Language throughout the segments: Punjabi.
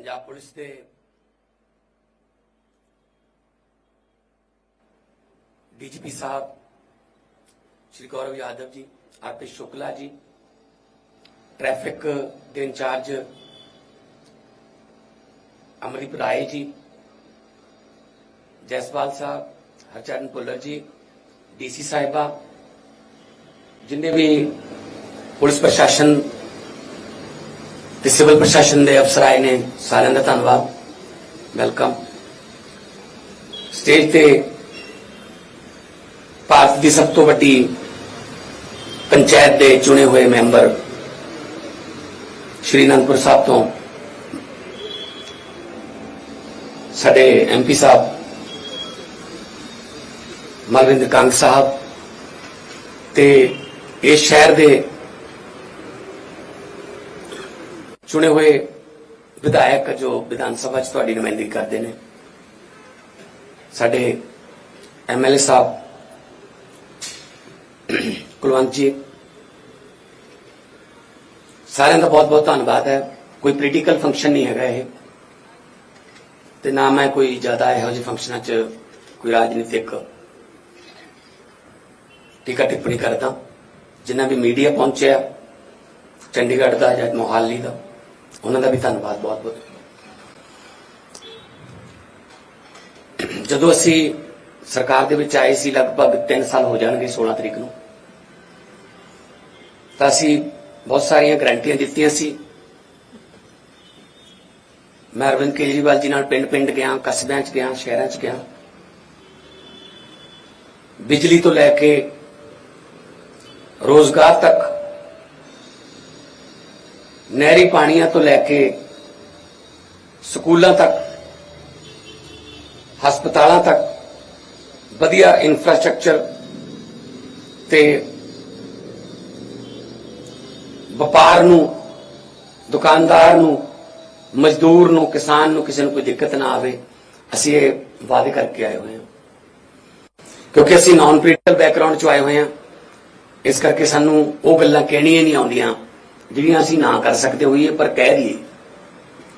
ਪੰਜਾਬ ਪੁਲਿਸ ਦੇ ਡੀਜੀਪੀ ਸਾਹਿਬ, ਸ਼੍ਰੀ ਗੌਰਵ ਯਾਦਵ ਜੀ ਆਰਪੀ ਸ਼ੁਕਲਾ ਜੀ, ਟ੍ਰੈਫਿਕ ਦੇ ਇੰਚਾਰਜ ਅਮਰੀਪ ਰਾਏ ਜੀ, ਜੈਸਵਾਲ ਸਾਹਿਬ, ਹਰਚਰਨ ਭੁੱਲਰ ਜੀ, ਡੀਸੀ ਸਾਹਿਬਾ, ਜਿੰਨੇ ਵੀ ਪੁਲਿਸ ਪ੍ਰਸ਼ਾਸਨ ਤੇ ਸਿਵਲ ਪ੍ਰਸ਼ਾਸਨ ਦੇ ਅਫਸਰ ਆਏ ਨੇ, ਸਾਰਿਆਂ ਦਾ ਧੰਨਵਾਦ। ਵੈਲਕਮ ਸਟੇਜ ਤੇ ਭਾਰਤ ਦੀ ਸਭ ਤੋਂ ਵੱਡੀ ਪੰਚਾਇਤ ਦੇ ਚੁਣੇ ਹੋਏ ਮੈਂਬਰ ਸ਼੍ਰੀ ਅਨੰਦਪੁਰ ਸਾਹਿਬ ਤੋਂ ਸਾਡੇ ਐਮਪੀ ਸਾਹਿਬ, ਮਲਵਿੰਦਰ ਕੰਗ ਸਾਹਿਬ ਤੇ ਇਸ ਸ਼ਹਿਰ ਦੇ ਚੁਣੇ ਹੋਏ ਵਿਧਾਇਕ ਜੋ ਵਿਧਾਨ ਸਭਾ 'ਚ ਤੁਹਾਡੀ ਨੁਮਾਇੰਦਗੀ ਕਰਦੇ ਨੇ, ਸਾਡੇ ਐਮਐਲਏ ਸਾਹਿਬ ਕੁਲਵੰਤ ਜੀ, ਸਾਰਿਆਂ ਦਾ ਬਹੁਤ ਬਹੁਤ ਧੰਨਵਾਦ ਹੈ। ਕੋਈ ਪੋਲੀਟੀਕਲ ਫੰਕਸ਼ਨ ਨਹੀਂ ਹੈਗਾ ਇਹ ਤੇ ਨਾ ਮੈਂ ਕੋਈ ਜ਼ਿਆਦਾ ਇਹੋ ਜਿਹੇ ਫੰਕਸ਼ਨਾਂ 'ਚ ਕੋਈ ਰਾਜਨੀਤਿਕ ਟੀਕਾ ਟਿੱਪਣੀ ਕਰਦਾ। ਜਿੰਨਾ ਵੀ ਮੀਡੀਆ ਪਹੁੰਚਿਆ, ਚੰਡੀਗੜ੍ਹ ਦਾ ਜਾਂ ਮੋਹਾਲੀ ਦਾ। ਉਹਨਾਂ ਦਾ ਵੀ ਧੰਨਵਾਦ, ਬਹੁਤ ਬਹੁਤ। ਜਦੋਂ ਅਸੀਂ ਸਰਕਾਰ ਦੇ ਵਿੱਚ ਆਏ ਸੀ, ਲਗਭਗ 3 ਸਾਲ ਹੋ ਜਾਣਗੇ 16 ਤਰੀਕ ਨੂੰ, ਤਾਂ ਅਸੀਂ ਬਹੁਤ ਸਾਰੀਆਂ ਗਰੰਟੀਆਂ ਦਿੱਤੀਆਂ ਸੀ। ਮੈਂ ਅਰਵਿੰਦ ਕੇਜਰੀਵਾਲ ਜੀ ਨਾਲ ਪਿੰਡ-ਪਿੰਡ ਗਿਆ, ਕਸਬਿਆਂ 'ਚ ਗਿਆ, ਸ਼ਹਿਰਾਂ 'ਚ ਗਿਆ। ਬਿਜਲੀ ਤੋਂ ਲੈ ਕੇ ਰੋਜ਼ਗਾਰ ਤੱਕ ਨਹਿਰੀ ਪਾਣੀਆਂ ਤੋਂ ਲੈ ਕੇ ਸਕੂਲਾਂ ਤੱਕ, ਹਸਪਤਾਲਾਂ ਤੱਕ, ਵਧੀਆ ਇਨਫਰਾਸਟ੍ਰਕਚਰ ਤੇ ਵਪਾਰ ਨੂੰ, ਦੁਕਾਨਦਾਰ ਨੂੰ, ਮਜ਼ਦੂਰ ਨੂੰ, ਕਿਸਾਨ ਨੂੰ ਕਿਸੇ ਨੂੰ ਕੋਈ ਦਿੱਕਤ ਨਾ ਆਵੇ, ਅਸੀਂ ਇਹ ਵਾਅਦੇ ਕਰਕੇ ਆਏ ਹੋਏ ਹਾਂ। ਕਿਉਂਕਿ ਅਸੀਂ ਨਾਨ ਪੋਲੀਟੀਕਲ ਬੈਕਗ੍ਰਾਉਂਡ ਚੋਂ ਆਏ ਹੋਏ ਹਾਂ, ਇਸ ਕਰਕੇ ਸਾਨੂੰ ਉਹ ਗੱਲਾਂ ਕਹਿਣੀਆਂ ਨਹੀਂ ਆਉਂਦੀਆਂ। ਜਿਹੜੀਆਂ ਅਸੀਂ ਨਾ ਕਰ ਸਕਦੇ ਹੋਈਏ, ਪਰ ਕਹਿ ਦਈਏ।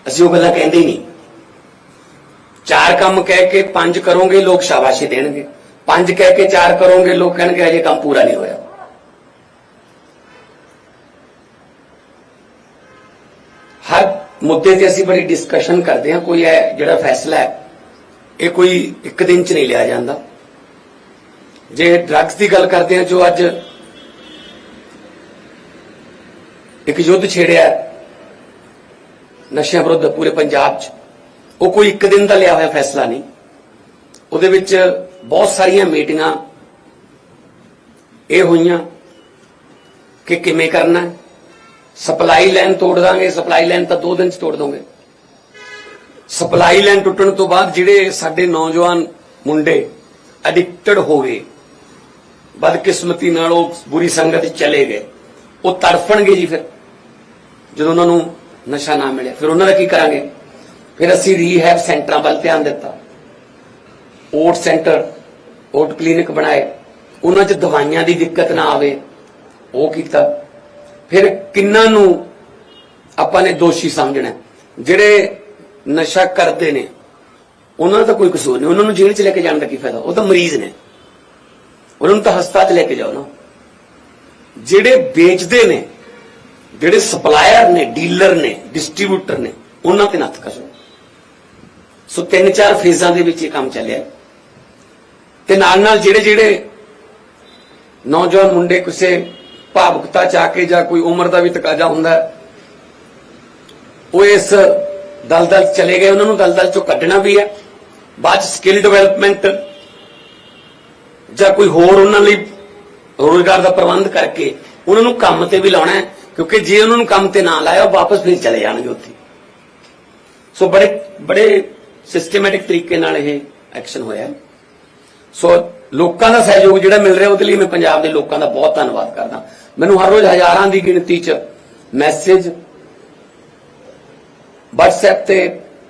ਅਸੀਂ ਉਹ ਗੱਲਾਂ ਕਹਿੰਦੇ ਹੀ ਨਹੀਂ। ਚਾਰ ਕੰਮ ਕਹਿ ਕੇ ਪੰਜ ਕਰੋਗੇ, ਲੋਕ ਸ਼ਾਬਾਸ਼ੀ ਦੇਣਗੇ। ਪੰਜ ਕਹਿ ਕੇ ਚਾਰ ਕਰੋਗੇ, ਲੋਕ ਕਹਿਣਗੇ, ਅਜੇ ਕੰਮ ਪੂਰਾ ਨਹੀਂ ਹੋਇਆ। ਹਰ ਮੁੱਦੇ ਤੇ ਅਸੀਂ ਬੜੀ ਡਿਸਕਸ਼ਨ ਕਰਦੇ ਹਾਂ। ਕੋਈ ਹੈ ਜਿਹੜਾ ਫੈਸਲਾ ਹੈ, ਇਹ ਕੋਈ ਇੱਕ ਦਿਨ ਚ ਨਹੀਂ ਲਿਆ ਜਾਂਦਾ। ਜੇ ਡਰੱਗਸ ਦੀ ਗੱਲ ਕਰਦੇ ਹਾਂ, ਜੋ ਅੱਜ ਇੱਕ ਯੁੱਧ ਛੇੜਿਆ ਨਸ਼ਿਆਂ ਵਿਰੁੱਧ ਪੂਰੇ ਪੰਜਾਬ 'ਚ। ਉਹ ਕੋਈ ਇੱਕ ਦਿਨ ਦਾ ਲਿਆ ਹੋਇਆ ਫੈਸਲਾ ਨਹੀਂ। ਉਹਦੇ ਵਿੱਚ ਬਹੁਤ ਸਾਰੀਆਂ ਮੀਟਿੰਗਾਂ ਇਹ ਹੋਈਆਂ ਕਿ ਕਿਵੇਂ ਕਰਨਾ ਸਪਲਾਈ ਲਾਈਨ ਤੋੜ ਦਾਂਗੇ। ਸਪਲਾਈ ਲਾਈਨ ਤਾਂ 2 ਦਿਨ 'ਚ ਤੋੜ ਦੋਗੇ। ਸਪਲਾਈ ਲਾਈਨ ਟੁੱਟਣ ਤੋਂ ਬਾਅਦ ਜਿਹੜੇ ਸਾਡੇ ਨੌਜਵਾਨ ਮੁੰਡੇ ਐਡਿਕਟਡ ਹੋ ਗਏ, ਬਦਕਿਸਮਤੀ ਨਾਲ ਉਹ ਬੁਰੀ ਸੰਗਤ ਚਲੇ ਗਏ, ਉਹ ਤੜਫਣਗੇ ਜੀ ਫਿਰ। ਜਦੋਂ ਉਹਨਾਂ ਨੂੰ ਨਸ਼ਾ ਨਾ ਮਿਲਿਆ, ਫਿਰ ਉਹਨਾਂ ਦਾ ਕੀ ਕਰਾਂਗੇ? ਫਿਰ ਅਸੀਂ ਰੀਹੈਬ ਸੈਂਟਰਾਂ ਵੱਲ ਧਿਆਨ ਦਿੱਤਾ। ਓਟ ਸੈਂਟਰ ਓਟ ਕਲੀਨਿਕ ਬਣਾਏ। ਉਹਨਾਂ 'ਚ ਦਵਾਈਆਂ ਦੀ ਦਿੱਕਤ ਨਾ ਆਵੇ, ਉਹ ਕੀਤਾ। ਫਿਰ ਕਿੰਨਾਂ ਨੂੰ ਆਪਾਂ ਨੇ ਦੋਸ਼ੀ ਸਮਝਣਾ ਜਿਹੜੇ ਨਸ਼ਾ ਕਰਦੇ ਨੇ, ਉਹਨਾਂ ਦਾ ਤਾਂ ਕੋਈ ਕਸੂਰ ਨਹੀਂ। ਉਹਨਾਂ ਨੂੰ ਜੇਲ੍ਹ 'ਚ ਲੈ ਕੇ ਜਾਣ ਦਾ ਕੀ ਫਾਇਦਾ? ਉਹ ਤਾਂ ਮਰੀਜ਼ ਨੇ। ਉਹਨਾਂ ਨੂੰ ਤਾਂ ਹਸਪਤਾਲ 'ਚ ਲੈ ਕੇ ਜਾਓ ਨਾ। ਜਿਹੜੇ ਵੇਚਦੇ ਨੇ ਜਿਹੜੇ ਸਪਲਾਇਰ ਨੇ ਡੀਲਰ ਨੇ ਡਿਸਟ੍ਰੀਬਿਊਟਰ ਨੇ, ਉਹਨਾਂ ਤੇ ਨੱਥ ਕਸੋ। ਸੋ ਤਿੰਨ ਚਾਰ ਫੇਜ਼ਾਂ ਦੇ ਵਿੱਚ ਇਹ ਕੰਮ ਚੱਲਿਆ। ਤੇ ਨਾਲ ਨਾਲ ਜਿਹੜੇ ਜਿਹੜੇ ਨੌਜਵਾਨ ਮੁੰਡੇ ਕਿਸੇ ਭਾਵੁਕਤਾ ਚ ਆ ਕੇ ਜਾਂ ਕੋਈ ਉਮਰ ਦਾ ਵੀ ਤਕਾਜ਼ਾ ਹੁੰਦਾ, ਉਹ ਇਸ ਦਲਦਲ 'ਚ ਚਲੇ ਗਏ। ਉਹਨਾਂ ਨੂੰ ਦਲਦਲ ਚੋਂ ਕੱਢਣਾ ਵੀ ਹੈ। ਬਾਅਦ ਸਕਿੱਲ ਡਿਵੈਲਪਮੈਂਟ ਜਾਂ ਕੋਈ ਹੋਰ ਉਹਨਾਂ ਲਈ ਰੋਜ਼ਗਾਰ ਦਾ ਪ੍ਰਬੰਧ ਕਰਕੇ ਉਹਨਾਂ ਨੂੰ ਕੰਮ ਤੇ ਵੀ ਲਾਉਣਾ ਹੈ। ਕਿਉਂਕਿ ਜੇ ਉਹਨਾਂ ਨੂੰ ਕੰਮ ਤੇ ਨਾ ਲਾਇਆ, ਉਹ ਵਾਪਸ ਫਿਰ ਚਲੇ ਜਾਣਗੇ ਉੱਥੇ। ਸੋ ਬੜੇ ਬੜੇ ਸਿਸਟਮੈਟਿਕ ਤਰੀਕੇ ਨਾਲ ਇਹ ਐਕਸ਼ਨ ਹੋਇਆ ਸੋ ਲੋਕਾਂ ਦਾ ਸਹਿਯੋਗ ਜਿਹੜਾ ਮਿਲ ਰਿਹਾ, ਉਹਦੇ ਲਈ ਮੈਂ ਪੰਜਾਬ ਦੇ ਲੋਕਾਂ ਦਾ ਬਹੁਤ ਧੰਨਵਾਦ ਕਰਦਾ। ਮੈਨੂੰ ਹਰ ਰੋਜ਼ ਹਜ਼ਾਰਾਂ ਦੀ ਗਿਣਤੀ 'ਚ ਮੈਸੇਜ WhatsApp ਤੇ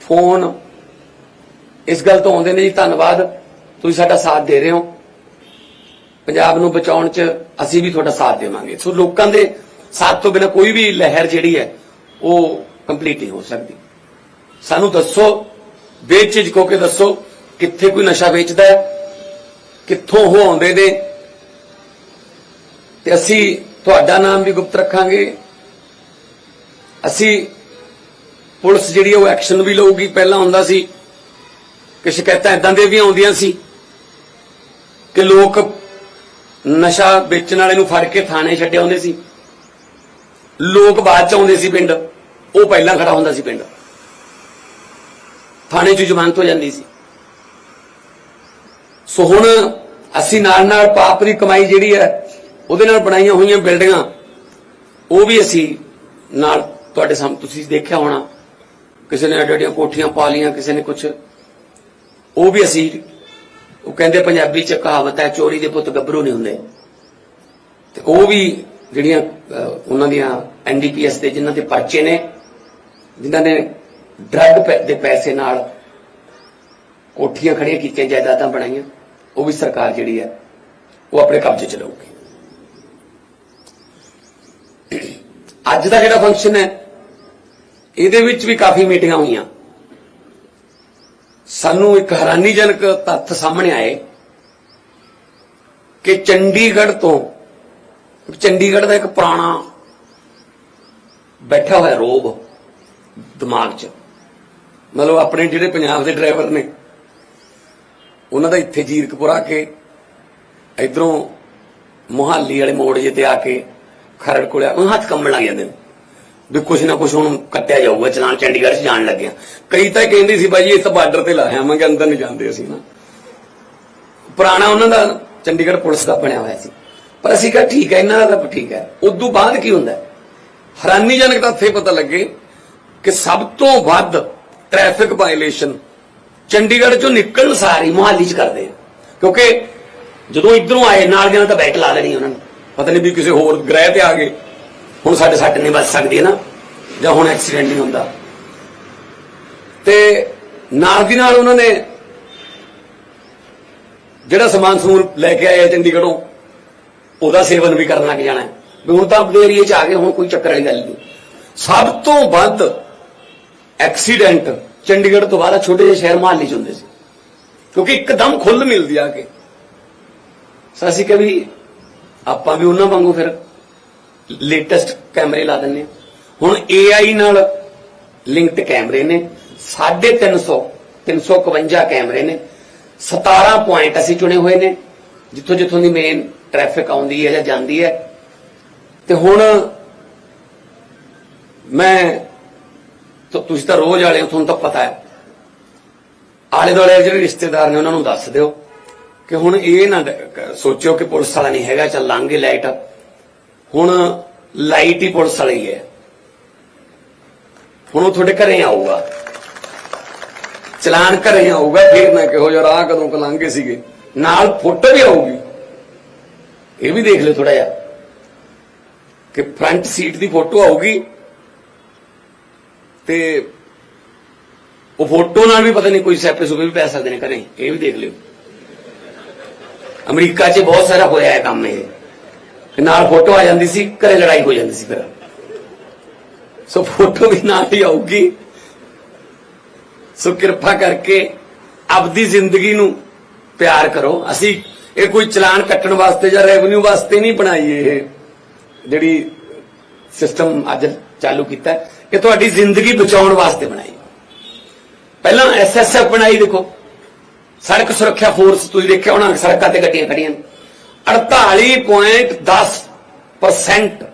ਫੋਨ ਇਸ ਗੱਲ ਤੋਂ ਆਉਂਦੇ ਨੇ ਜੀ, ਧੰਨਵਾਦ, ਤੁਸੀਂ ਸਾਡਾ ਸਾਥ ਦੇ ਰਹੇ ਹੋ। ਪੰਜਾਬ ਨੂੰ ਬਚਾਉਣ 'ਚ ਅਸੀਂ ਵੀ ਤੁਹਾਡਾ ਸਾਥ ਦੇਵਾਂਗੇ। ਸੋ ਲੋਕਾਂ ਦੇ ਸਾਥ ਤੋਂ ਬਿਨਾਂ ਕੋਈ ਵੀ ਲਹਿਰ ਜਿਹੜੀ ਹੈ, ਉਹ ਕੰਪਲੀਟ ਨਹੀਂ ਹੋ ਸਕਦੀ। ਸਾਨੂੰ ਦੱਸੋ ਬੇਝਿਜਕ ਕੋ ਕੇ ਦੱਸੋ, ਕਿੱਥੇ ਕੋਈ ਨਸ਼ਾ ਵੇਚਦਾ ਹੈ, ਕਿੱਥੋਂ ਉਹ ਆਉਂਦੇ ਨੇ? ਤੇ ਅਸੀਂ ਤੁਹਾਡਾ ਨਾਮ ਵੀ ਗੁਪਤ ਰੱਖਾਂਗੇ। ਅਸੀਂ ਪੁਲਿਸ ਜਿਹੜੀ ਉਹ ਐਕਸ਼ਨ ਵੀ ਲਊਗੀ। ਪਹਿਲਾਂ ਹੁੰਦਾ ਸੀ ਕਿ ਸ਼ਿਕਾਇਤਾਂ ਇਦਾਂ ਦੇ ਵੀ ਆਉਂਦੀਆਂ ਸੀ ਕਿ ਲੋਕ ਨਸ਼ਾ ਵੇਚਣ ਵਾਲੇ ਨੂੰ ਫੜ ਕੇ ਥਾਣੇ ਛੱਡੇ ਆਉਂਦੇ ਸੀ। ਲੋਕ ਬਾਅਦ ਚ ਆਉਂਦੇ ਸੀ ਪਿੰਡ। ਉਹ ਪਹਿਲਾਂ ਖੜਾ ਹੁੰਦਾ ਸੀ ਪਿੰਡ। ਥਾਣੇ 'ਚ ਜ਼ਮਾਨਤ ਹੋ ਜਾਂਦੀ ਸੀ। ਸੋ ਹੁਣ ਅਸੀਂ ਨਾਲ ਨਾਲ ਪਾਪ ਦੀ ਕਮਾਈ ਜਿਹੜੀ ਹੈ, ਉਹਦੇ ਨਾਲ ਬਣਾਈਆਂ ਹੋਈਆਂ ਬਿਲਡਿੰਗਾਂ, ਉਹ ਵੀ ਅਸੀਂ ਨਾਲ ਤੁਹਾਡੇ ਸਾਹਮਣੇ ਤੁਸੀਂ ਦੇਖਿਆ ਹੋਣਾ। ਕਿਸੇ ਨੇ ਅੱਡੀਆਂ ਕੋਠੀਆਂ ਪਾ ਲੀਆਂ ਕਿਸੇ ਨੇ ਕੁਝ ਉਹ ਵੀ ਅਸੀਂ, ਉਹ ਕਹਿੰਦੇ ਪੰਜਾਬੀ ਚ ਕਹਾਵਤ ਹੈ, ਚੋਰੀ ਦੇ ਪੁੱਤ ਗੱਭਰੂ ਨਹੀਂ ਹੁੰਦੇ। ਤੇ ਉਹ ਵੀ ਜਿਹੜੀਆਂ ਉਹਨਾਂ ਦੀਆਂ ਐਨਡੀਪੀਐਸ ਦੇ ਜਿਨ੍ਹਾਂ ਦੇ ਪਰਚੇ ਨੇ, ਜਿਨ੍ਹਾਂ ਨੇ ਡਰੱਗ ਦੇ ਪੈਸੇ ਨਾਲ ਕੋਠੀਆਂ ਖੜੀਆਂ ਕੀਤੀਆਂ, ਜਾਇਦਾਦਾਂ ਬਣਾਈਆਂ, ਉਹ ਵੀ ਸਰਕਾਰ ਜਿਹੜੀ ਹੈ, ਉਹ ਆਪਣੇ ਕਬਜ਼ੇ ਚ ਲਊਗੀ। ਅੱਜ ਦਾ ਜਿਹੜਾ ਫੰਕਸ਼ਨ ਹੈ, ਇਹਦੇ ਵਿੱਚ ਵੀ ਕਾਫੀ ਮੀਟਿੰਗਾਂ ਹੋਈਆਂ। ਸਾਨੂੰ ਇੱਕ ਹੈਰਾਨੀਜਨਕ ਤੱਥ ਸਾਹਮਣੇ ਆਏ ਕਿ ਚੰਡੀਗੜ੍ਹ ਤੋਂ, ਚੰਡੀਗੜ੍ਹ ਦਾ ਇੱਕ ਪੁਰਾਣਾ ਬੈਠਾ ਹੋਇਆ ਰੋਬ ਦਿਮਾਗ 'ਚ। ਮਤਲਬ ਆਪਣੇ ਜਿਹੜੇ ਪੰਜਾਬ ਦੇ ਡਰਾਈਵਰ ਨੇ, ਉਹਨਾਂ ਦਾ ਇੱਥੇ ਜੀਰਕਪੁਰ ਆ ਕੇ, ਇਧਰੋਂ ਮੁਹਾਲੀ ਵਾਲੇ ਮੋੜ ਜੇ ਤੇ ਆ ਕੇ ਖਰੜ ਕੋਲੇ ਉਹ ਹੱਥ ਕੰਬਣ ਲੱਗ ਜਾਂਦੇ ਨੇ। ਵੀ ਕੁਛ ਨਾ ਕੁਛ ਹੁਣ ਕੱਟਿਆ ਜਾਊਗਾ, ਚਲਾਨ ਚੰਡੀਗੜ੍ਹ 'ਚ ਜਾਣ ਲੱਗਿਆ ਕਈ ਤਾਂ ਕਹਿੰਦੇ ਸੀ ਬਾਜੀ ਇਸ ਬਾਰਡਰ ਤੇ ਲਾਇਆ ਮੈਂ ਕਿ ਅੰਦਰ ਨਹੀਂ ਜਾਂਦੇ ਅਸੀਂ ਨਾ। ਪੁਰਾਣਾ ਉਹਨਾਂ ਦਾ ਚੰਡੀਗੜ੍ਹ ਪੁਲਿਸ ਦਾ ਬਣਿਆ ਹੋਇਆ ਸੀ। ਪਰ ਅਸੀਂ ਕਿਹਾ ਠੀਕ ਹੈ, ਇਹਨਾਂ ਦਾ ਤਾਂ ਠੀਕ ਹੈ। ਉਦੋਂ ਬਾਅਦ ਕੀ ਹੁੰਦਾ? ਹੈਰਾਨੀਜਨਕ ਤਾਂ ਇੱਥੇ ਪਤਾ ਲੱਗੇ ਕਿ ਸਭ ਤੋਂ ਵੱਧ ਟ੍ਰੈਫਿਕ ਵਾਇਲੇਸ਼ਨ ਚੰਡੀਗੜ੍ਹ ਚੋਂ ਨਿਕਲਣ ਸਾਰੀ ਮੁਹਾਲੀ ਚ ਕਰਦੇ ਆ। ਕਿਉਂਕਿ ਜਦੋਂ ਇਧਰੋਂ ਆਏ, ਨਾਲ ਦੀਆਂ ਤਾਂ ਬੈਕ ਲਾ ਲੈਣੀ ਉਹਨਾਂ ਨੇ। ਪਤਾ ਨਹੀਂ ਵੀ ਕਿਸੇ ਹੋਰ ਗ੍ਰਹਿ ਤੇ ਆ ਗਏ। ਹੁਣ ਸਾਡੇ ਸੱਟ ਨਹੀਂ ਵੱਜ ਸਕਦੀ ਹੈ ਨਾ, ਜਾਂ ਹੁਣ ਐਕਸੀਡੈਂਟ ਨਹੀਂ ਹੁੰਦਾ। ਤੇ ਨਾਲ ਦੀ ਨਾਲ ਉਹਨਾਂ ਨੇ ਜਿਹੜਾ ਸਮਾਨ ਸਮੂਨ ਲੈ ਕੇ ਆਏ ਆ ਚੰਡੀਗੜ੍ਹੋਂ, ਉਹਦਾ ਸੇਵਨ ਵੀ ਕਰਨ ਲੱਗ ਜਾਣਾ ਹੁਣ ਤਾਂ ਆਪਣੇ ਏਰੀਏ 'ਚ ਆ ਗਏ, ਹੁਣ ਕੋਈ ਚੱਕਰ ਵਾਲੀ ਗੱਲ ਨਹੀਂ। ਸਭ ਤੋਂ ਵੱਧ ਐਕਸੀਡੈਂਟ ਚੰਡੀਗੜ੍ਹ ਤੋਂ ਬਾਅਦ ਛੋਟੇ ਜਿਹੇ ਸ਼ਹਿਰ ਮਹਾਲੀ 'ਚ ਹੁੰਦੇ ਸੀ। ਕਿਉਂਕਿ ਇੱਕਦਮ ਖੁੱਲ ਮਿਲਦੀ ਆ ਕੇ। ਸੋ ਅਸੀਂ ਕਿਹਾ ਵੀ ਆਪਾਂ ਵੀ ਉਹਨਾਂ ਵਾਂਗੂ ਫਿਰ ਲੇਟੈਸਟ ਕੈਮਰੇ ਲਾ ਦਿੰਨੇ ਹਾਂ। ਹੁਣ AI ਨਾਲ ਲਿੰਕਡ ਕੈਮਰੇ ਨੇ 350 351 ਕੈਮਰੇ ਨੇ। 17 ਪੁਆਇੰਟ ਅਸੀਂ ਚੁਣੇ ਹੋਏ ਨੇ ਜਿੱਥੋਂ ਜਿੱਥੋਂ ਦੀ ਮੇਨ ਟ੍ਰੈਫਿਕ ਆਉਂਦੀ ਹੈ ਜਾਂ ਜਾਂਦੀ ਹੈ। ਤੇ ਹੁਣ ਮੈਂ ਤੁਸੀਂ ਤਾਂ ਰੋਜ਼ ਵਾਲੇ ਹੋ, ਤੁਹਾਨੂੰ ਤਾਂ ਪਤਾ ਹੈ। ਆਲੇ ਦੁਆਲੇ ਜਿਹੜੇ ਰਿਸ਼ਤੇਦਾਰ ਨੇ, ਉਹਨਾਂ ਨੂੰ ਦੱਸ ਦਿਓ ਕਿ ਹੁਣ ਇਹ ਨਾ ਸੋਚਿਓ ਕਿ ਪੁਲਿਸ ਵਾਲਾ ਨਹੀਂ ਹੈਗਾ, ਚੱਲ ਲਾਂਗੇ ਲਾਈਟ। ਹੁਣ ਲਾਈਟ ਹੀ ਪੁਲਿਸ ਵਾਲੀ ਹੈ। ਹੁਣ ਉਹ ਤੁਹਾਡੇ ਘਰੇ ਆਊਗਾ। ਚਲਾਨ ਘਰੇ ਆਊਗਾ, ਫਿਰ ਨਾ ਕਿਹੋ ਜਿਹਾ ਰਾਹ ਕਦੋਂ ਕਲਾਂਗੇ ਸੀਗੇ। ਨਾਲ ਫੋਟੋ ਵੀ ਆਊਗੀ। ਇਹ ਵੀ ਦੇਖ ਲਿਓ ਥੋੜਾ ਜਿਹਾ। ਕਿ ਫਰੰਟ ਸੀਟ ਦੀ ਫੋਟੋ ਆਊਗੀ ਤੇ ਉਹ ਫੋਟੋ ਨਾਲ ਵੀ ਪਤਾ ਨਹੀਂ ਕੋਈ ਸੈਪੇ ਸੁਪੇ ਵੀ ਪੈ ਸਕਦੇ ਨੇ ਘਰੇ, ਇਹ ਵੀ ਦੇਖ ਲਿਓ। ਅਮਰੀਕਾ 'ਚ ਬਹੁਤ ਸਾਰਾ ਹੋਇਆ ਹੈ ਕੰਮ ਇਹ। ਨਾਲ ਫੋਟੋ ਆ ਜਾਂਦੀ ਸੀ, ਘਰੇ ਲੜਾਈ ਹੋ ਜਾਂਦੀ ਸੀ ਫਿਰ। ਸੋ ਫੋਟੋ ਵੀ ਨਾਲ ਹੀ ਆਊਗੀ। ਸੋ ਕਿਰਪਾ ਕਰਕੇ ਆਪਦੀ ਜ਼ਿੰਦਗੀ ਨੂੰ ਪਿਆਰ ਕਰੋ। ਅਸੀਂ ਇਹ ਕੋਈ ਚਲਾਨ ਕੱਟਣ ਵਾਸਤੇ ਜਾਂ ਰੈਵਨਿਊ ਵਾਸਤੇ ਨਹੀਂ ਬਣਾਈ ਇਹ। ਜਿਹੜੀ ਸਿਸਟਮ ਅੱਜ ਚਾਲੂ ਕੀਤਾ ਕਿ ਤੁਹਾਡੀ ਜ਼ਿੰਦਗੀ ਬਚਾਉਣ ਵਾਸਤੇ ਬਣਾਈ। ਪਹਿਲਾਂ ਐਸਐਸਐਫ ਬਣਾਈ ਦੇਖੋ। ਸੜਕ ਸੁਰੱਖਿਆ ਫੋਰਸ ਤੁਸੀਂ ਦੇਖਿਆ ਹੋਣਾ, ਸੜਕਾਂ ਤੇ ਗੱਡੀਆਂ ਖੜੀਆਂ ਨੇ। 48.10%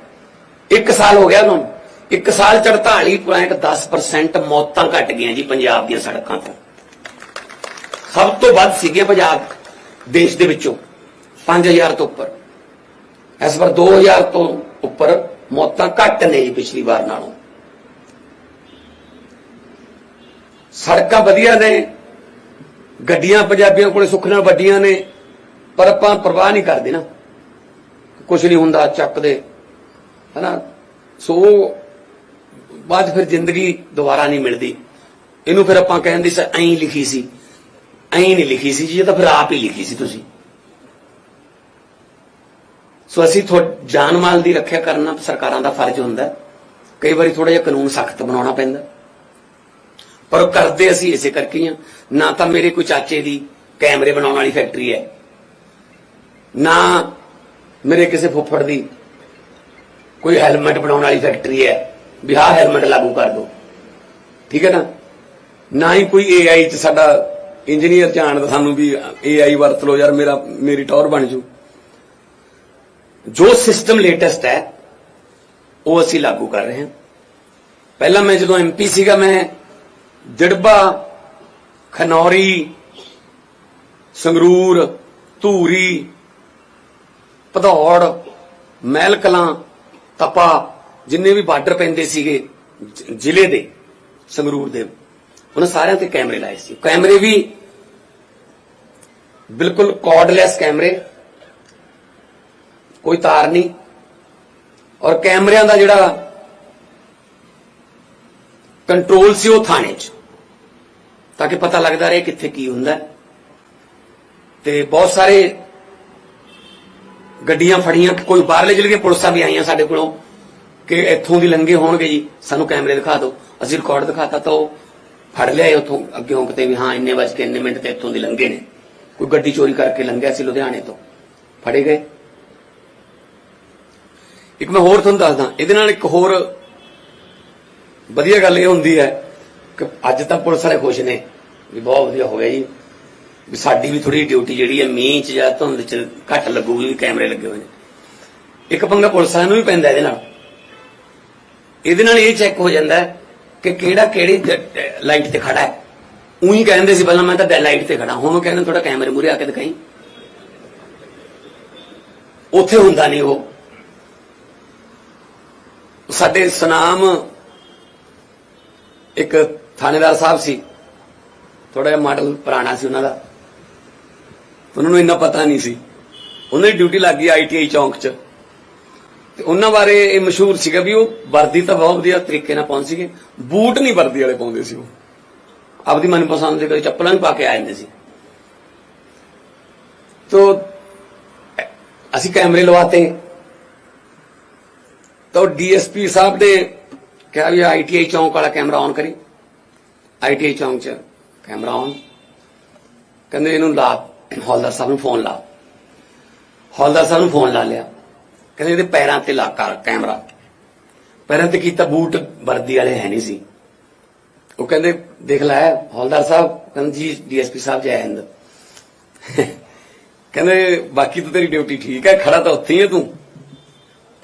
ਇੱਕ ਸਾਲ ਹੋ ਗਿਆ ਉਹਨਾਂ ਨੂੰ ਇੱਕ ਸਾਲ ਚ 48.10% ਮੌਤਾਂ ਘਟ ਗਈਆਂ ਜੀ ਪੰਜਾਬ ਦੀਆਂ ਸੜਕਾਂ ਤੇ। ਸਭ ਤੋਂ ਵੱਧ ਸੀਗੇ ਪੰਜਾਬ ਦੇਸ਼ ਦੇ ਵਿੱਚੋਂ। 5000 ਤੋਂ ਉੱਪਰ। ਇਸ ਵਾਰ 2000 ਤੋਂ ਉੱਪਰ ਮੌਤਾਂ ਘੱਟ ਨੇ ਜੀ ਪਿਛਲੀ ਵਾਰ ਨਾਲੋਂ। ਸੜਕਾਂ ਵਧੀਆ ਨੇ, ਗੱਡੀਆਂ ਪੰਜਾਬੀਆਂ ਕੋਲੇ ਸੁੱਖ ਨਾਲ ਵੱਡੀਆਂ ਨੇ, ਪਰ ਆਪਾਂ ਪਰਵਾਹ ਨਹੀਂ ਕਰਦੇ ਨਾ। ਕੁਝ ਨਹੀਂ ਹੁੰਦਾ ਚੱਕਦੇ, ਹਨਾ? ਸੋ, ਬਾਅਦ ਫਿਰ ਜ਼ਿੰਦਗੀ ਦੁਬਾਰਾ ਨਹੀਂ ਮਿਲਦੀ। ਇਹਨੂੰ ਫਿਰ ਆਪਾਂ ਕਹਿੰਦੇ ਸੀ, ਐਂ ਲਿਖੀ ਸੀ। ਐਂ ਨਹੀਂ ਲਿਖੀ ਸੀ ਜੀ, ਇਹ ਤਾਂ ਫਿਰ ਆਪ ਹੀ ਲਿਖੀ ਸੀ ਤੁਸੀਂ। ਸੋ ਅਸੀਂ ਥੋ ਜਾਨ ਮਾਲ ਦੀ ਰੱਖਿਆ ਕਰਨਾ ਸਰਕਾਰਾਂ ਦਾ ਫਰਜ਼ ਹੁੰਦਾ ਕਈ ਵਾਰੀ ਥੋੜਾ ਜਿਹਾ ਕਾਨੂੰਨ ਸਖਤ ਬਣਾਉਣਾ ਪੈਂਦਾ ਪਰ ਉਹ ਕਰਦੇ ਅਸੀਂ ਇਸੇ ਕਰਕੇ ਹੀ ਆ ਨਾ ਤਾਂ ਮੇਰੇ ਕੋਈ ਚਾਚੇ ਦੀ ਕੈਮਰੇ ਬਣਾਉਣ ਵਾਲੀ ਫੈਕਟਰੀ ਹੈ। ਨਾ ਮੇਰੇ ਕਿਸੇ ਫੁੱਫੜ ਦੀ ਕੋਈ ਹੈਲਮਟ ਬਣਾਉਣ ਵਾਲੀ ਫੈਕਟਰੀ ਹੈ। ਵੀ ਆਹ ਹੈਲਮਟ ਲਾਗੂ ਕਰ ਦਿਓ। ਠੀਕ ਹੈ ਨਾ? ਨਾ ਹੀ ਕੋਈ AI ਚ ਸਾਡਾ ਇੰਜੀਨੀਅਰ ਜਾਣਦਾ ਸਾਨੂੰ ਵੀ AI ਵਰਤ ਲਓ ਯਾਰ, ਮੇਰਾ ਮੇਰੀ ਟੌਰ ਬਣ ਜੂ। ਜੋ ਸਿਸਟਮ ਲੇਟੈਸਟ ਹੈ ਉਹ ਅਸੀਂ ਲਾਗੂ ਕਰ ਰਹੇ ਹਾਂ ਪਹਿਲਾਂ ਮੈਂ ਜਦੋਂ ਐਮਪੀ ਸੀਗਾ ਮੈਂ ਜੜਬਾ ਖਨੌਰੀ ਸੰਗਰੂਰ ਧੂਰੀ ਭਦੌੜ ਮਹਿਲ ਕਲਾਂ ਤਪਾ ਜਿੰਨੇ ਵੀ ਬਾਰਡਰ ਪੈਂਦੇ ਸੀਗੇ ਜ਼ਿਲ੍ਹੇ ਦੇ ਸੰਗਰੂਰ ਦੇ ਉਹਨਾਂ ਸਾਰਿਆਂ ਤੇ ਕੈਮਰੇ ਲਾਏ ਸੀ ਕੈਮਰੇ ਵੀ ਬਿਲਕੁਲ ਕਾਰਡਲੈਸ ਕੈਮਰੇ ਕੋਈ ਤਾਰ ਨਹੀਂ। ਔਰ ਕੈਮਰਿਆਂ ਦਾ ਜਿਹੜਾ ਕੰਟਰੋਲ ਸੀ ਉਹ ਥਾਣੇ 'ਚ। ਤਾਂ ਕਿ ਪਤਾ ਲੱਗਦਾ ਰਹੇ ਕਿੱਥੇ ਕੀ ਹੁੰਦਾ ਤੇ ਬਹੁਤ ਸਾਰੇ ਗੱਡੀਆਂ ਫੜੀਆਂ, ਕੋਈ ਬਾਹਰਲੇ ਜ਼ਿਲ੍ਹੇ ਦੀਆਂ ਪੁਲਿਸਾਂ ਵੀ ਆਈਆਂ ਸਾਡੇ ਕੋਲੋਂ ਕਿ ਇੱਥੋਂ ਦੀ ਲੰਘੇ ਹੋਣਗੇ ਜੀ। ਸਾਨੂੰ ਕੈਮਰੇ ਦਿਖਾ ਦਿਓ। ਅਸੀਂ ਰਿਕਾਰਡ ਦਿਖਾਤਾ ਤਾਂ ਉਹ ਫੜ ਲਿਆ ਉੱਥੋਂ ਅੱਗੇ ਕਿਤੇ ਵੀ ਹਾਂ, ਇੰਨੇ ਵਜੇ ਕੇ ਇੰਨੇ ਮਿੰਟ ਤੇ ਇੱਥੋਂ ਦੀ ਲੰਘੇ ਨੇ। ਕੋਈ ਗੱਡੀ ਚੋਰੀ ਕਰਕੇ ਲੰਘਿਆ ਸੀ ਲੁਧਿਆਣੇ ਤੋਂ। ਫੜੇ ਗਏ। ਇੱਕ ਮੈਂ ਹੋਰ ਤੁਹਾਨੂੰ ਦੱਸਦਾ, ਇਹਦੇ ਨਾਲ ਇੱਕ ਹੋਰ ਵਧੀਆ ਗੱਲ ਇਹ ਹੁੰਦੀ ਹੈ ਕਿ ਅੱਜ ਤਾਂ ਪੁਲਿਸ ਵਾਲੇ ਖੁਸ਼ ਨੇ ਵੀ ਬਹੁਤ ਵਧੀਆ ਹੋ ਗਿਆ ਜੀ। ਵੀ ਸਾਡੀ ਵੀ ਥੋੜੀ ਡਿਊਟੀ ਜਿਹੜੀ ਹੈ ਮੀਂਹ ਚ ਜਾਂ ਧੁੰਦ ਚ ਘੱਟ ਲੱਗੂਗੀ ਵੀ ਕੈਮਰੇ ਲੱਗੇ ਹੋਏ ਨੇ। ਇੱਕ ਪੰਗਾ ਪੁਲਿਸ ਵਾਲਿਆਂ ਨੂੰ ਵੀ ਪੈਂਦਾ ਇਹਦੇ ਨਾਲ। ਇਹਦੇ ਨਾਲ ਇਹ ਚੈੱਕ ਹੋ ਜਾਂਦਾ ਕਿ ਕਿਹੜਾ ਕਿਹੜੀ ਲਾਈਟ ਤੇ ਖੜਾ ਹੈ। ਉਹੀ ਕਹਿੰਦੇ ਸੀ ਪਹਿਲਾਂ ਮੈਂ ਤਾਂ ਲਾਈਟ ਤੇ ਖੜਾ, ਹੁਣ ਉਹ ਕਹਿੰਦੇ ਥੋੜਾ ਕੈਮਰੇ ਮੂਰੇ ਆ ਕੇ ਦਿਖਾਈ। ਉੱਥੇ ਹੁੰਦਾ ਨਹੀਂ ਉਹ। ਸਾਡੇ ਸੁਨਾਮ ਇੱਕ ਥਾਣੇਦਾਰ ਸਾਹਿਬ ਸੀ। ਥੋੜਾ ਜਿਹਾ ਮਾਡਲ ਪੁਰਾਣਾ ਸੀ ਉਹਨਾਂ ਦਾ। ਉਹਨਾਂ ਨੂੰ ਇੰਨਾ ਪਤਾ ਨਹੀਂ ਸੀ। ਉਹਨਾਂ ਦੀ ਡਿਊਟੀ ਲੱਗ ਗਈ ਆਈਟੀਆਈ ਚੌਂਕ 'ਚ। ਤੇ ਉਹਨਾਂ ਬਾਰੇ ਇਹ ਮਸ਼ਹੂਰ ਸੀਗਾ ਵੀ ਉਹ ਵਰਦੀ ਤਾਂ ਬਹੁਤ ਵਧੀਆ ਤਰੀਕੇ ਨਾਲ ਪਾਉਂਦੇ ਸੀਗੇ। ਬੂਟ ਨਹੀਂ ਵਰਦੀ ਵਾਲੇ ਪਾਉਂਦੇ ਸੀ ਉਹ। ਆਪਦੀ ਮਨਪਸੰਦ ਦੇ ਕੋਈ ਚੱਪਲਾਂ ਵੀ ਪਾ ਕੇ ਆ ਜਾਂਦੇ ਸੀ। ਤੋ ਅਸੀਂ ਕੈਮਰੇ ਲਵਾਤੇ। ਤਾਂ ਡੀਐਸਪੀ ਸਾਹਿਬ ਨੇ ਕਿਹਾ ਵੀ ਆਈਟੀਆਈ ਚੌਂਕ ਵਾਲਾ ਕੈਮਰਾ ਆਨ ਕਰੀ। ਆਈਟੀਆਈ ਚੌਂਕ 'ਚ ਕੈਮਰਾ ਆਨ ਕਹਿੰਦੇ ਇਹਨੂੰ ਲਾ, ਹੌਲਦਾਰ ਸਾਹਿਬ ਨੂੰ ਫੋਨ ਲਾ। ਹੌਲਦਾਰ ਸਾਹਿਬ ਨੂੰ ਫੋਨ ਲਾ ਲਿਆ। ਕਹਿੰਦੇ ਇਹਦੇ ਪੈਰਾਂ ਤੇ ਲਾ ਕਰ ਕੈਮਰਾ। ਪੈਰਾਂ ਤੇ ਕੀਤਾ ਬੂਟ, ਵਰਦੀ ਵਾਲੇ ਹੈ ਨਹੀਂ ਸੀ। ਉਹ ਕਹਿੰਦੇ, ਦੇਖ ਲੈ, ਹੌਲਦਾਰ ਸਾਹਿਬ, ਕਹਿੰਦੇ, ਜੀ, ਡੀਐਸਪੀ ਸਾਹਿਬ, ਜੈ ਹਿੰਦ। ਕਹਿੰਦੇ, ਬਾਕੀ ਤਾਂ ਤੇਰੀ ਡਿਊਟੀ ਠੀਕ ਹੈ, ਖੜਾ ਤਾਂ ਉੱਥੇ ਹੀ ਹੈ ਤੂੰ।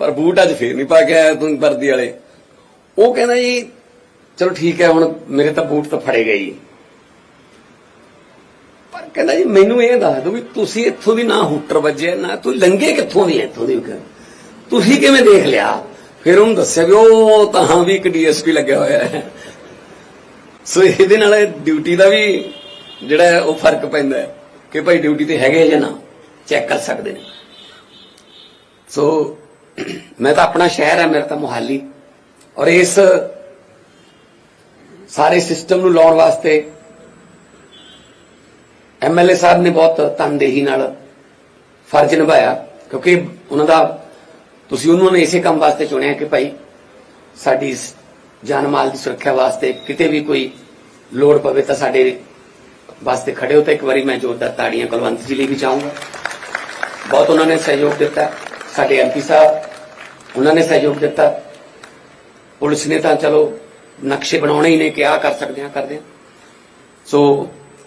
ਪਰ ਬੂਟ ਅੱਜ ਫੇਰ ਨਹੀਂ ਪਾ ਕੇ ਆਇਆ ਤੂੰ ਵਰਦੀ ਵਾਲੇ। ਉਹ ਕਹਿੰਦਾ ਜੀ, ਚਲੋ ਠੀਕ ਹੈ, ਹੁਣ ਮੇਰੇ ਤਾਂ ਬੂਟ ਤਾਂ ਫੜੇ ਗਏ ਜੀ। ਪਰ ਕਹਿੰਦਾ ਜੀ, ਮੈਨੂੰ ਇਹ ਦੱਸ ਦਿਓ ਵੀ ਤੁਸੀਂ ਇੱਥੋਂ ਦੀ ਨਾ ਹੂਟਰ ਵੱਜਿਆ ਨਾ ਤੂੰ ਲੰਗੇ ਕਿੱਥੋਂ ਦੀ ਇੱਥੋਂ ਦੀ? ਤੁਸੀਂ ਕਿਵੇਂ ਦੇਖ ਲਿਆ? ਫਿਰ ਉਹਨੂੰ ਦੱਸਿਆ ਵੀ ਉਹ ਤਾਂ ਵੀ ਇੱਕ ਡੀਐਸਪੀ ਲੱਗਿਆ ਹੋਇਆ ਹੈ। ਸੋ ਇਹਦੇ ਨਾਲ ਡਿਊਟੀ ਦਾ ਵੀ ਜਿਹੜਾ ਉਹ ਫ਼ਰਕ ਪੈਂਦਾ ਹੈ ਕਿ ਭਾਈ ਡਿਊਟੀ ਤੇ ਹੈਗੇ ਜਾਂ ਨਾ, ਚੈੱਕ ਕਰ ਸਕਦੇ ਨੇ। ਸੋ ਮੈਂ ਤਾਂ ਆਪਣਾ ਸ਼ਹਿਰ ਹੈ ਮੇਰਾ ਤਾਂ ਮੁਹਾਲੀ। ਔਰ ਇਸ ਸਾਰੇ ਸਿਸਟਮ ਨੂੰ ਲਾਉਣ ਵਾਸਤੇ ਐਮਐਲਏ ਸਾਹਿਬ ਨੇ ਬਹੁਤ ਤਨਦੇਹੀ ਨਾਲ ਫਰਜ਼ ਨਿਭਾਇਆ, ਕਿਉਂਕਿ ਉਹਨਾਂ ਦਾ, ਤੁਸੀਂ ਉਹਨਾਂ ਨੇ ਇਸੇ ਕੰਮ ਵਾਸਤੇ ਚੁਣਿਆ ਕਿ ਭਾਈ ਸਾਡੀ ਜਾਨ ਮਾਲ ਦੀ ਸੁਰੱਖਿਆ ਵਾਸਤੇ ਕਿਤੇ ਵੀ ਕੋਈ ਲੋੜ ਪਵੇ ਤਾਂ ਸਾਡੇ ਵਾਸਤੇ ਖੜੇ ਹੋ ਤਾਂ ਇੱਕ ਵਾਰੀ ਮੈਂ ਜ਼ੋਰਦਾਰ ਤਾੜੀਆਂ ਕੁਲਵੰਤ ਜੀ ਲਈ ਵੀ ਚਾਹੂੰਗਾ ਬਹੁਤ ਉਹਨਾਂ ਨੇ ਸਹਿਯੋਗ ਦਿੱਤਾ। ਸਾਡੇ ਐਮਪੀ ਸਾਹਿਬ ਉਹਨਾਂ ਨੇ ਸਹਿਯੋਗ ਦਿੱਤਾ। ਪੁਲਿਸ ਨੇ ਤਾਂ ਚਲੋ ਨਕਸ਼ੇ ਬਣਾਉਣੇ ਹੀ ਨੇ ਕਿ ਆ ਕਰ ਸਕਦੇ ਆ ਕਰਦੇ ਆ ਸੋ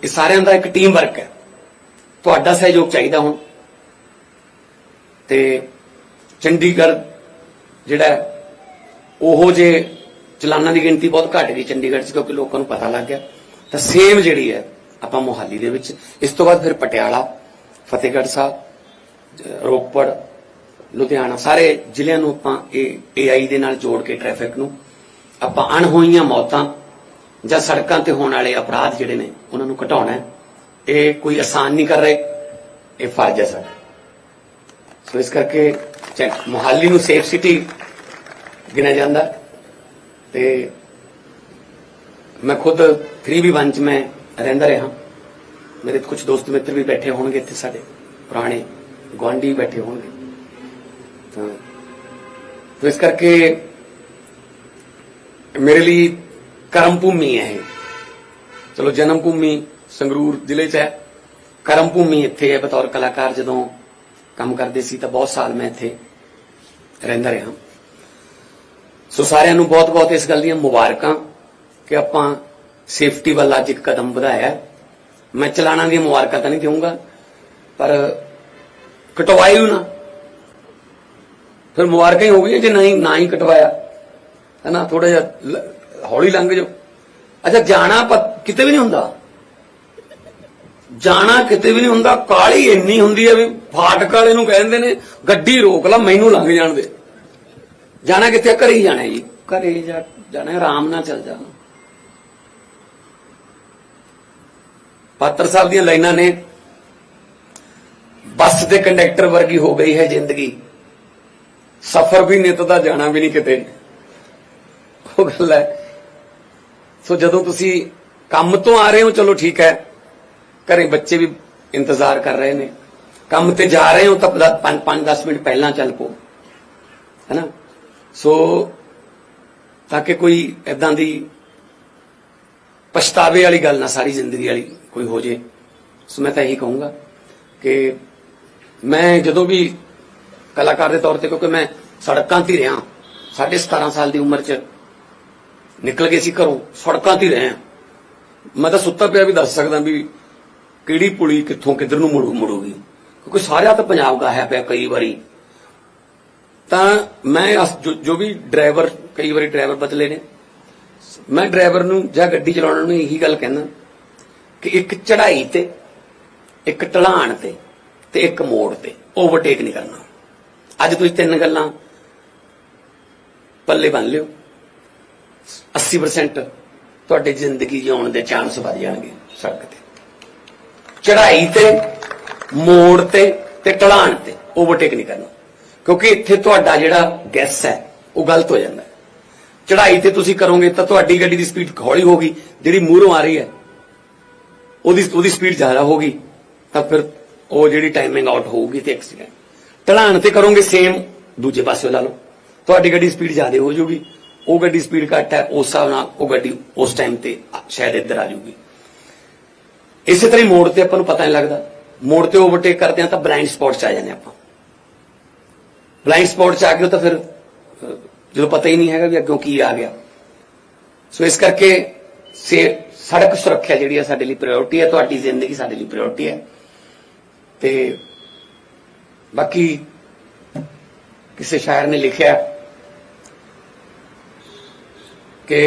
ਇਹ ਸਾਰਿਆਂ ਦਾ ਇੱਕ ਟੀਮ ਵਰਕ ਹੈ। ਤੁਹਾਡਾ ਸਹਿਯੋਗ ਚਾਹੀਦਾ ਹੁਣ। ਤੇ ਚੰਡੀਗੜ੍ਹ ਜਿਹੜਾ ਹੈ, ਉਹੋ ਜੇ ਚਲਾਨਾਂ ਦੀ ਗਿਣਤੀ ਬਹੁਤ ਘਟ ਗਈ ਚੰਡੀਗੜ੍ਹ 'ਚ ਕਿਉਂਕਿ ਲੋਕਾਂ ਨੂੰ ਪਤਾ ਲੱਗ ਗਿਆ। ਤਾਂ ਸੇਮ ਜਿਹੜੀ ਹੈ ਆਪਾਂ ਮੋਹਾਲੀ ਦੇ ਵਿੱਚ। ਇਸ ਤੋਂ ਬਾਅਦ ਫਿਰ ਪਟਿਆਲਾ ਫਤਿਹਗੜ੍ਹ ਸਾਹਿਬ ਰੋਪੜ ਲੁਧਿਆਣਾ, ਸਾਰੇ ਜ਼ਿਲ੍ਹਿਆਂ ਨੂੰ ਆਪਾਂ ਇਹ AI ਦੇ ਨਾਲ ਜੋੜ ਕੇ ਟ੍ਰੈਫਿਕ ਨੂੰ, ਆਪਾਂ ਅਣਹੋਈਆਂ ਮੌਤਾਂ ਜਾਂ ਸੜਕਾਂ ਤੇ ਹੋਣ ਵਾਲੇ ਅਪਰਾਧ ਜਿਹੜੇ ਨੇ, ਉਹਨਾਂ ਨੂੰ ਘਟਾਉਣਾ ਹੈ। ਇਹ ਕੋਈ ਆਸਾਨ ਨਹੀਂ ਕਰ ਰਹੇ, ਇਹ ਫਰਜ਼ ਹੈ ਸਾਡਾ। ਸੋ ਇਸ ਕਰਕੇ ਚੈ- ਮੁਹਾਲੀ ਨੂੰ ਸੇਫ ਸਿਟੀ ਗਿਣਿਆ ਜਾਂਦਾ ਤੇ ਮੈਂ ਖੁਦ 3v1 ਚ ਮੈਂ ਰਹਿੰਦਾ ਰਿਹਾ। ਮੇਰੇ ਕੁਝ ਦੋਸਤ ਮਿੱਤਰ ਵੀ ਬੈਠੇ ਹੋਣਗੇ ਇੱਥੇ ਸਾਡੇ, ਪੁਰਾਣੇ ਗੁਆਂਢੀ ਬੈਠੇ ਹੋਣਗੇ। ਤਾਂ ਤੋ ਇਸ ਕਰਕੇ ਮੇਰੇ ਲਈ ਕਰਮ ਭੂਮੀ ਹੈ ਇਹ। ਚਲੋ ਜਨਮ ਭੂਮੀ ਸੰਗਰੂਰ ਜ਼ਿਲ੍ਹੇ 'ਚ ਹੈ। ਕਰਮ ਭੂਮੀ ਇੱਥੇ ਹੈ, ਬਤੌਰ ਕਲਾਕਾਰ ਜਦੋਂ ਕੰਮ ਕਰਦੇ ਸੀ ਤਾਂ ਬਹੁਤ ਸਾਲ ਮੈਂ ਇੱਥੇ ਰਹਿੰਦਾ ਰਿਹਾ। ਸੋ ਸਾਰਿਆਂ ਨੂੰ ਬਹੁਤ-ਬਹੁਤ ਇਸ ਗੱਲ ਦੀਆਂ ਮੁਬਾਰਕਾਂ ਕਿ ਆਪਾਂ ਸੇਫਟੀ ਵੱਲ ਅੱਜ ਇੱਕ ਕਦਮ ਵਧਾਇਆ। ਮੈਂ ਚਲਾਣਾ ਦੀਆਂ ਮੁਬਾਰਕਾਂ ਤਾਂ ਨਹੀਂ ਦੇਵਾਂਗਾ ਪਰ ਕਟਵਾਈ ਨਾ। ਫਿਰ ਮੁਬਾਰਕਾਂ ਹੀ ਹੋ ਗਈਆਂ ਜੇ ਨਹੀਂ, ਨਾ ਹੀ ਕਟਵਾਇਆ। ਹੈ ਥੋੜਾ ਜਿਹਾ ਹੌਲੀ ਲੰਘ ਜਾਓ। ਅੱਛਾ, ਜਾਣਾ ਕਿਤੇ ਵੀ ਨਹੀਂ ਹੁੰਦਾ। ਜਾਣਾ ਕਿਤੇ ਵੀ ਨਹੀਂ ਹੁੰਦਾ, ਕਾਲੀ ਇੰਨੀ ਹੁੰਦੀ ਹੈ ਵੀ ਫਾਟਕ ਵਾਲੇ ਨੂੰ ਕਹਿੰਦੇ ਨੇ, ਗੱਡੀ ਰੋਕ ਲਾ, ਮੈਨੂੰ ਲੰਘ ਜਾਣ ਦੇ। ਜਾਣਾ ਕਿੱਥੇ ਘਰੇ ਹੀ ਜਾਣਾ ਜੀ। ਘਰੇ ਜਾ, ਜਾਣਾ, ਆਰਾਮ ਨਾਲ ਚੱਲ ਜਾਣਾ। ਪਾਤਰ ਸਾਹਿਬ ਦੀਆਂ ਲਾਈਨਾਂ ਨੇ, ਬੱਸ ਦੇ ਕੰਡਕਟਰ ਵਰਗੀ ਹੋ ਗਈ ਹੈ ਜ਼ਿੰਦਗੀ। ਸਫ਼ਰ ਵੀ ਨਿਤ ਦਾ, ਜਾਣਾ ਵੀ ਨਹੀਂ ਕਿਤੇ। ਉਹ ਗੱਲ ਹੈ। ਸੋ ਜਦੋਂ ਤੁਸੀਂ ਕੰਮ ਤੋਂ ਆ ਰਹੇ ਹੋ, ਚਲੋ ਠੀਕ ਹੈ। ਘਰੇ ਬੱਚੇ ਵੀ ਇੰਤਜ਼ਾਰ ਕਰ ਰਹੇ ਨੇ। ਕੰਮ ਤੇ ਜਾ ਰਹੇ ਹੋ, ਤਾਂ 5-10 ਮਿੰਟ ਪਹਿਲਾਂ ਚੱਲ ਪੋ ਹੈਨਾ ਸੋ ਤਾਂ ਕਿ ਕੋਈ ਐਦਾਂ ਦੀ ਪਛਤਾਵੇ ਵਾਲੀ ਗੱਲ ਨਾ, ਸਾਰੀ ਜ਼ਿੰਦਗੀ ਵਾਲੀ ਕੋਈ ਹੋ ਜੇ। ਸੋ ਮੈਂ ਤਾਂ ਇਹੀ ਕਹੂੰਗਾ ਕਿ ਮੈਂ ਜਦੋਂ ਵੀ ਕਲਾਕਾਰ ਦੇ ਤੌਰ ਤੇ, ਕਿਉਂਕਿ ਮੈਂ ਸੜਕਾਂ ਤੇ ਰਿਹਾ। ਸਾਢੇ 17 ਸਾਲ ਦੀ ਉਮਰ 'ਚ ਨਿਕਲ ਗਏ ਸੀ ਘਰੋਂ, ਸੜਕਾਂ ਤੇ ਹੀ ਰਹੇ ਮੈਂ ਤਾਂ ਸੁੱਤਾ ਪਿਆ ਵੀ ਦੱਸ ਸਕਦਾ ਵੀ ਕਿਹੜੀ ਪੁਲੀ ਕਿੱਥੋਂ ਕਿੱਧਰ ਨੂੰ ਮੁੜੂ ਮੁੜੂਗੀ ਕਿਉਂਕਿ ਸਾਰਿਆ ਤਾਂ ਪੰਜਾਬ ਦਾ ਹੈ ਪਿਆ ਕਈ ਵਾਰੀ। ਤਾਂ ਮੈਂ ਅਸ- ਜੋ- ਜੋ ਵੀ ਡਰਾਈਵਰ, ਕਈ ਵਾਰੀ ਡਰਾਈਵਰ ਬਦਲੇ ਨੇ। ਮੈਂ ਡਰਾਈਵਰ ਨੂੰ ਜਾਂ ਗੱਡੀ ਚਲਾਉਣ ਨੂੰ ਇਹੀ ਗੱਲ ਕਹਿੰਦਾ ਕਿ ਇੱਕ ਚੜ੍ਹਾਈ ਤੇ, ਇੱਕ ਢਲਾਣ ਤੇ ਤੇ ਇੱਕ ਮੋੜ ਤੇ, ਓਵਰਟੇਕ ਨਹੀਂ ਕਰਨਾ। ਅੱਜ ਤੁਸੀਂ ਤਿੰਨ ਗੱਲਾਂ ਪੱਲੇ ਬੰਨ ਲਿਓ। 80% ਤੁਹਾਡੀ ਜ਼ਿੰਦਗੀ ਜਿਉਣ ਦੇ ਚਾਂਸ ਵਧ ਜਾਣਗੇ ਸੜਕ ਤੇ। ਚੜਾਈ ਤੇ, ਮੋੜ ਤੇ ਤੇ ਢਲਾਣ ਤੇ ਓਵਰਟੇਕ ਨਹੀਂ ਕਰਨਾ। ਕਿਉਂਕਿ ਇੱਥੇ ਤੁਹਾਡਾ ਜਿਹੜਾ ਗੈਸ ਹੈ, ਉਹ ਗਲਤ ਹੋ ਜਾਂਦਾ ਹੈ। ਚੜ੍ਹਾਈ ਤੇ ਤੁਸੀਂ ਕਰੋਗੇ ਤਾਂ ਤੁਹਾਡੀ ਗੱਡੀ ਦੀ ਸਪੀਡ ਹੌਲੀ ਹੋਗੀ ਜਿਹੜੀ ਮੂਹਰੋਂ ਆ ਰਹੀ ਹੈ, ਉਹਦੀ ਉਹਦੀ ਸਪੀਡ ਜ਼ਿਆਦਾ ਹੋਗੀ ਤਾਂ ਫਿਰ ਉਹ ਜਿਹੜੀ ਟਾਈਮਿੰਗ ਆਊਟ ਹੋਊਗੀ ਤੇ ਐਕਸੀਡੈਂਟ ਢਲਾਣ ਤੇ ਕਰੋਗੇ ਸੇਮ ਦੂਜੇ ਪਾਸੇ ਲਾ ਲਓ। ਤੁਹਾਡੀ ਗੱਡੀ ਸਪੀਡ ਜ਼ਿਆਦਾ ਹੋ ਜਾਊਗੀ। ਉਹ ਗੱਡੀ ਸਪੀਡ ਘੱਟ ਹੈ, ਉਸ ਹਿਸਾਬ ਨਾਲ ਉਹ ਗੱਡੀ ਉਸ ਟਾਈਮ ਤੇ ਸ਼ਾਇਦ ਇੱਧਰ ਆ ਜਾਊਗੀ। ਇਸੇ ਤਰ੍ਹਾਂ ਹੀ ਮੋੜ ਤੇ ਆਪਾਂ ਨੂੰ ਪਤਾ ਨਹੀਂ ਲੱਗਦਾ। ਮੋੜ ਤੇ ਓਵਰਟੇਕ ਕਰਦੇ ਆ ਤਾਂ ਬਲਾਈਂਡ ਸਪੌਟ 'ਚ ਆ ਜਾਂਦੇ ਆਪਾਂ। ਬਲਾਈਂਡ ਸਪੌਟ 'ਚ ਆ ਗਏ ਤਾਂ ਫਿਰ ਜਦੋਂ ਪਤਾ ਹੀ ਨਹੀਂ ਹੈਗਾ ਵੀ ਅੱਗੋਂ ਕੀ ਆ ਗਿਆ। ਸੋ ਇਸ ਕਰਕੇ ਸੇ, ਸੜਕ ਸੁਰੱਖਿਆ ਜਿਹੜੀ ਹੈ ਸਾਡੇ ਲਈ ਪ੍ਰਾਇੋਰਟੀ ਹੈ, ਤੁਹਾਡੀ ਜ਼ਿੰਦਗੀ ਸਾਡੇ ਲਈ ਪ੍ਰਾਇੋਰਟੀ ਹੈ। ਤੇ ਬਾਕੀ ਕਿਸੇ ਸ਼ਾਇਰ ਨੇ ਲਿਖਿਆ कि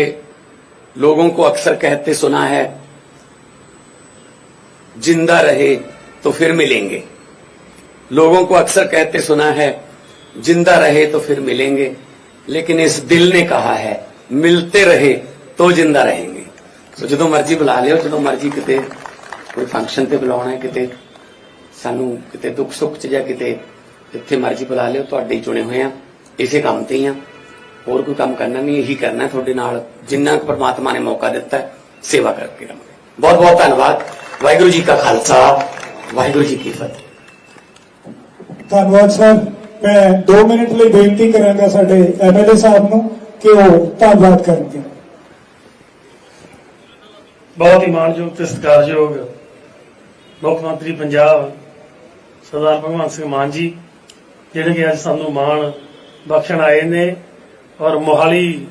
लोगों को अक्सर कहते सुना है जिंदा रहे तो फिर मिलेंगे लोगों को अक्सर कहते सुना है जिंदा रहे तो फिर मिलेंगे लेकिन इस दिल ने कहा है मिलते रहे तो जिंदा रहेंगे ਸੋ ਜਦੋਂ ਮਰਜ਼ੀ ਬੁਲਾ ਲਿਓ ਜਦੋਂ ਮਰਜ਼ੀ ਕਿਤੇ ਕੋਈ ਫੰਕਸ਼ਨ ਤੇ ਬੁਲਾਉਣਾ ਹੈ ਕਿਤੇ ਸਾਨੂੰ ਕਿਤੇ ਦੁੱਖ ਸੁੱਖ ਚ ਜਾਂ ਕਿਤੇ ਜਿੱਥੇ ਮਰਜ਼ੀ ਬੁਲਾ ਲਿਓ ਤੁਹਾਡੇ ਹੀ ਚੁਣੇ ਹੋਏ ਆ ਇਸੇ ਕੰਮ ਤੇ ਹੀ ਆ। ਹੋਰ ਕੋਈ ਕੰਮ ਕਰਨਾ ਨਹੀਂ ਇਹੀ ਕਰਨਾ ਹੈ ਤੁਹਾਡੇ ਨਾਲ ਜਿੰਨਾ ਕੁ ਪ੍ਰਮਾਤਮਾ ਨੇ ਮੌਕਾ ਦਿੱਤਾ ਹੈ, ਸੇਵਾ ਕਰਕੇ ਰਹਾਂਗੇ ਬਹੁਤ ਬਹੁਤ ਧੰਨਵਾਦ। ਵਾਹਿਗੁਰੂ ਜੀ ਕਾ ਖਾਲਸਾ ਵਾਹਿਗੁਰੂ ਜੀ ਕੀ ਫਤਿਹ। ਧੰਨਵਾਦ ਸਰ। ਮੈਂ 2 ਮਿੰਟ ਲਈ ਬੇਨਤੀ ਕਰਾਂਗਾ ਸਾਡੇ ਐਮਐਲਏ ਸਾਹਿਬ ਨੂੰ ਕਿ ਉਹ ਧੰਨਵਾਦ ਕਰਨਗੇ। ਬਹੁਤ ਹੀ ਮਾਣਯੋਗ ਤੇ ਸਤਿਕਾਰਯੋਗ ਮੁੱਖ ਮੰਤਰੀ ਪੰਜਾਬ ਸਰਦਾਰ ਭਗਵੰਤ ਸਿੰਘ ਮਾਨ ਜੀ, ਜਿਹੜੇ ਕਿ ਅੱਜ ਸਾਨੂੰ ਮਾਣ ਬਖਸ਼ਣ ਆਏ ਨੇ ਔਰ ਮੋਹਾਲੀ